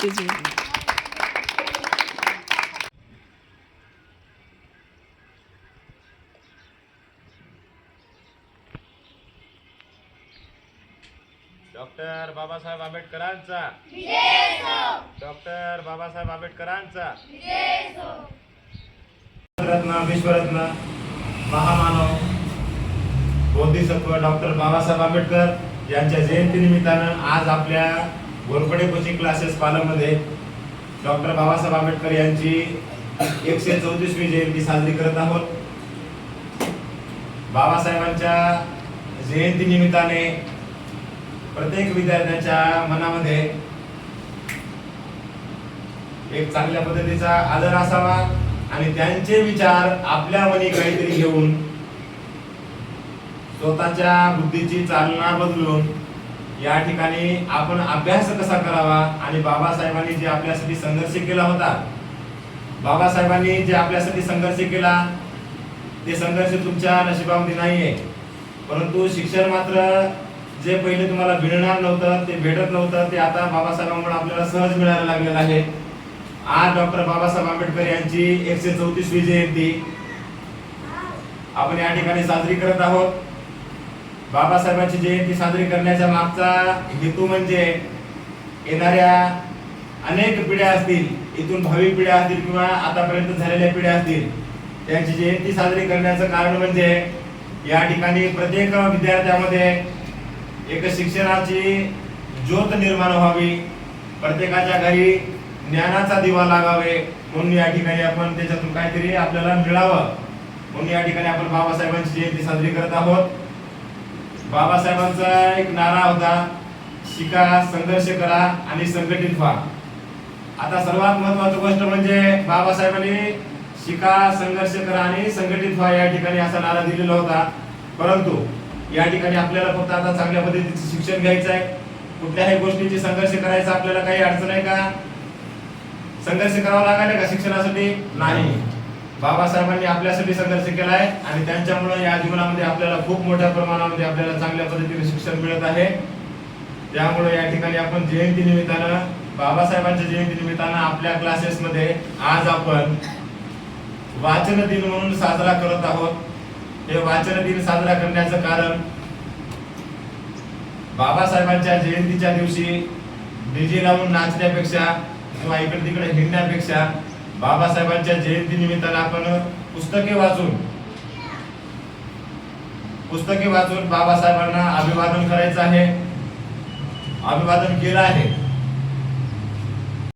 जी doctor Babasaheb आंबेडकरांचा. Doctor Babasaheb आंबेडकरांचा. रत्न विश्वरत्न महामानव बोधिसत्व डॉक्टर बाबासाहेब आंबेडकर यांच्या जयंती निमित्तानं आज आपल्या घोरपडे कोचिंग क्लासेस पालममध्ये डॉक्टर बाबासाहेब आंबेडकर यांची एकशे चौतीसवी जयंती साजरी करत आहोत. बाबासाहेबांच्या जयंती निमित्ताने प्रत्येक विद्यार्थ्यांच्या मनामध्ये एक चांगल्या पद्धतीचा आदर असावा आणि त्यांचे विचार आपल्या मनी काहीतरी घेऊन स्वतःच्या बुद्धीची चालना बदलून या ठिकाणी आपण अभ्यास कसा करावा आणि बाबासाहेबांनी जे आपल्यासाठी संघर्ष केला होता बाबासाहेबांनी जे आपल्यासाठी संघर्ष केला ते संघर्ष तुमच्या नशिबामध्ये आहे परंतु शिक्षण मात्र जे पहिले तुम्हाला मिळणार नव्हतं ते भेटत नव्हतं ते आता बाबासाहेबांमुळे आपल्याला सहज मिळायला लागलेलं आहे. आज डॉक्टर बाबासाहेब आंबेडकर यांची एकशे चौतीसवी जयंती. आपण या ठिकाणी साजरी करत आहोत. बाबासाहेबांची जयंती साजरी करण्याच्या मागचा हेतू म्हणजे येणाऱ्या अनेक पिढ्या असतील इथून भावी पिढ्या असतील किंवा आतापर्यंत झालेल्या पिढ्या असतील त्यांची जयंती साजरी करण्याचं कारण म्हणजे या ठिकाणी प्रत्येक विद्यार्थ्यामध्ये एक शिक्षणाची ज्योत निर्माण व्हावी प्रत्येकाच्या घरी ज्ञानाचा दिवा लागावे म्हणून या ठिकाणी आपण त्याच्यातून काहीतरी आपल्याला मिळावं म्हणून या ठिकाणी आपण बाबासाहेबांची जयंती साजरी करत आहोत. बाबासाहेबांचा एक नारा होता. शिका संघर्ष करा आणि संघटित व्हा. आता सर्वात महत्वाची गोष्ट म्हणजे बाबासाहेबांनी शिका संघर्ष करा आणि संघटित व्हा या ठिकाणी असा नारा दिलेला होता. परंतु या ठिकाणी आपल्याला फक्त आता चांगल्या पद्धतीचे शिक्षण घ्यायचं आहे. कुठल्याही गोष्टीची संघर्ष करायचा आपल्याला काही अडचण आहे का? संघर्ष करावा लागेल का शिक्षणासाठी? नाही. बाबासाहेबांनी आपल्यासाठी संघर्ष केलाय आणि त्यांच्यामुळे या जीवनामध्ये आपल्याला खूप मोठ्या प्रमाणामध्ये आपल्याला चांगल्या पद्धतीने शिक्षण मिळत आहे. त्यामुळे या ठिकाणी आपण जयंती निमित्तानं बाबासाहेबांच्या जयंती निमित्तानं आपल्या क्लासेसमध्ये आज आपण वाचन दिन म्हणून साजरा करत आहोत. हे वाचन दिन साजरा करण्याचं कारण बाबासाहेबांच्या जयंतीच्या दिवशी डीजे लावून नाचण्यापेक्षा किंवा इकडे तिकडे हिंडण्यापेक्षा बाबासाहेबांच्या जयंतीनिमित्तानं आपण पुस्तके वाचून पुस्तके वाचून बाबासाहेबांना अभिवादन करायचं आहे. अभिवादन केलं आहे.